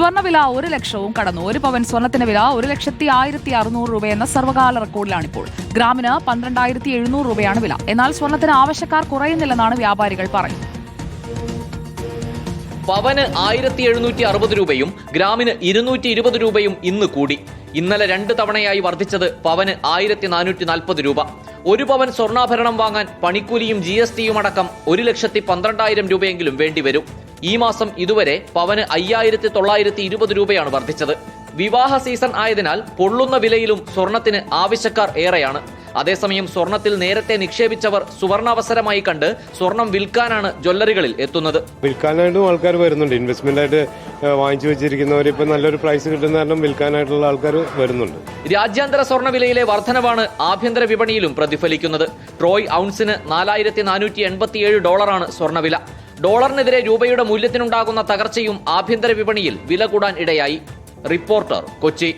സ്വർണവില ഒരു ലക്ഷവും കടന്നു. ഒരു പവൻ സ്വർണത്തിന്റെ വില ഒരു ലക്ഷത്തി ആയിരത്തി അറുന്നൂറ് രൂപയെന്ന സർവകാല റെക്കോർഡിലാണിപ്പോൾ. ഗ്രാമിന് പന്ത്രണ്ടായിരത്തി എഴുന്നൂറ് രൂപയാണ് വില. എന്നാൽ സ്വർണത്തിന് ആവശ്യക്കാർ കുറയുന്നില്ലെന്നാണ് വ്യാപാരികൾ പറയുന്നത്. പവന് ആയിരത്തി എഴുന്നൂറ്റി അറുപത് രൂപയും ഗ്രാമിന് ഇരുന്നൂറ്റി ഇരുപത് രൂപയും ഇന്ന് കൂടി. ഇന്നലെ രണ്ട് തവണയായി വർദ്ധിച്ചത് പവന് ആയിരത്തി നാനൂറ്റി നാൽപ്പത് രൂപ. ഒരു പവൻ സ്വർണാഭരണം വാങ്ങാൻ പണിക്കൂലിയും ജി എസ് ടിയും അടക്കം ഒരു ലക്ഷത്തി പന്ത്രണ്ടായിരം രൂപയെങ്കിലും വേണ്ടിവരും. ഈ മാസം ഇതുവരെ പവന് അയ്യായിരത്തി തൊള്ളായിരത്തി ഇരുപത് രൂപയാണ് വർദ്ധിച്ചത്. വിവാഹ സീസൺ ആയതിനാൽ പൊള്ളുന്ന വിലയിലും സ്വർണത്തിന് ആവശ്യക്കാർ ഏറെയാണ്. അതേസമയം സ്വർണത്തിൽ നേരത്തെ നിക്ഷേപിച്ചവർ സുവർണാവസരമായി കണ്ട് സ്വർണം വിൽക്കാനാണ് ജ്വല്ലറികളിൽ എത്തുന്നത്. വിൽക്കാനായിട്ടും ആൾക്കാർ വരുന്നുണ്ട്. ഇൻവെസ്റ്റ്മെന്റ് ആയിട്ട് വാങ്ങിച്ചു വെച്ചിരിക്കുന്നവർ ഇപ്പൊ നല്ലൊരു പ്രൈസ് കിട്ടുന്ന കാരണം വിൽക്കാനായിട്ടുള്ള ആൾക്കാർ വരുന്നുണ്ട്. രാജ്യാന്തര സ്വർണവിലയിലെ വർധനവാണ് ആഭ്യന്തര വിപണിയിലും പ്രതിഫലിക്കുന്നത്. ട്രോയ് ഔൺസിന് നാലായിരത്തി നാനൂറ്റി എൺപത്തിയേഴ് ഡോളറാണ് സ്വർണവില ഡോളറിനെതിരെ രൂപയുടെ മൂല്യത്തിനുണ്ടാകുന്ന തകർച്ചയും ആഭ്യന്തര വിപണിയിൽ വില കൂടാൻ ഇടയായി. റിപ്പോർട്ടർ കൊച്ചി.